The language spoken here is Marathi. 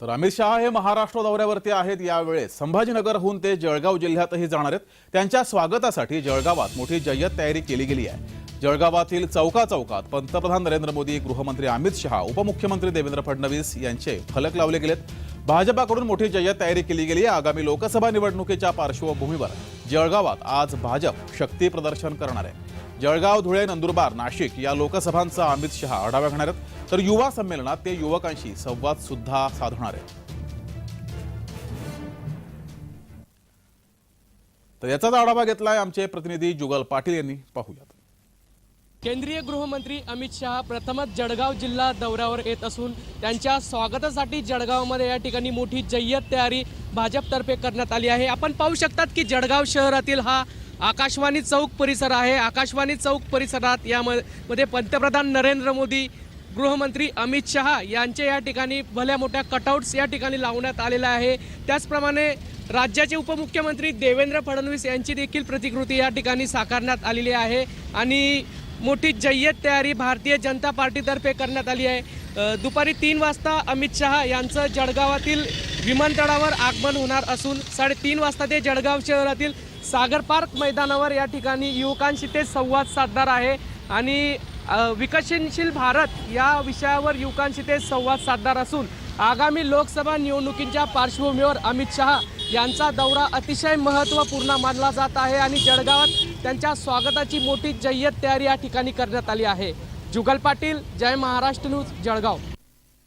तर अमित शहा हे महाराष्ट्र दौऱ्यावरती आहेत. यावेळेस संभाजीनगरहून ते जळगाव जिल्ह्यातही जाणार आहेत. त्यांच्या स्वागतासाठी जळगावात मोठी जय्यत तयारी केली गेली आहे. जळगावातील चौका चौकात पंतप्रधान नरेंद्र मोदी गृहमंत्री अमित शहा उपमुख्यमंत्री देवेंद्र फडणवीस यांचे फलक लावले गेलेत. भाजपाकडून मोठी जय्यत तयारी केली गेली आहे. आगामी लोकसभा निवडणुकीच्या पार्श्वभूमीवर जळगावात आज भाजप शक्ती प्रदर्शन करणार आहे. जळगाव धुळे नंदुरबार नाशिक या लोकसभांचा अमित शहा आढावा घेणार आहेत. तर युवा संमेलनात ते युवकांशी संवाद सुद्धा साधणार आहेत. तर याचाच आढावा घेतलाय आमचे प्रतिनिधी जुगल पाटील यांनी. पाहूयात. केंद्रीय गृहमंत्री अमित शहा प्रथमच जळगाव जिल्हा दौऱ्यावर येत असून त्यांच्या स्वागतासाठी जळगावमध्ये या ठिकाणी मोठी जय्यत तयारी भाजपतर्फे करण्यात आली आहे. आपण पाहू शकतात की जळगाव शहरातील हा आकाशवाणी चौक परिसर आहे. आकाशवाणी चौक परिसरात यामध्ये पंतप्रधान नरेंद्र मोदी गृहमंत्री अमित शहा यांचे या ठिकाणी भल्या मोठ्या कटआउट्स या ठिकाणी लावण्यात आलेल्या आहे. त्याचप्रमाणे राज्याचे उपमुख्यमंत्री देवेंद्र फडणवीस यांची देखील प्रतिकृती या ठिकाणी साकारण्यात आलेली आहे. आणि मोठी जय्यत तयारी भारतीय जनता पार्टीतर्फे करण्यात आली आहे. दुपारी तीन वाजता अमित शहा यांचं जळगावातील विमानतळावर आगमन होणार असून साडेतीन वाजता ते जळगाव शहरातील सागर पार्क मैदानावर या ठिकाणी युवकांशी ते संवाद साधणार आहे. आणि विकसनशील भारत या विषयावर युवकांशी ते संवाद साधणार असून आगामी लोकसभा निवडणुकींच्या पार्श्वभूमीवर अमित शहा यांचा दौरा अतिशय महत्त्वपूर्ण मानला जात आहे आणि जळगावात त्यांच्या स्वागताची मोठी जय्यत तयारी या ठिकाणी करण्यात आली आहे. जुगल पाटील जय महाराष्ट्र न्यूज जळगाव.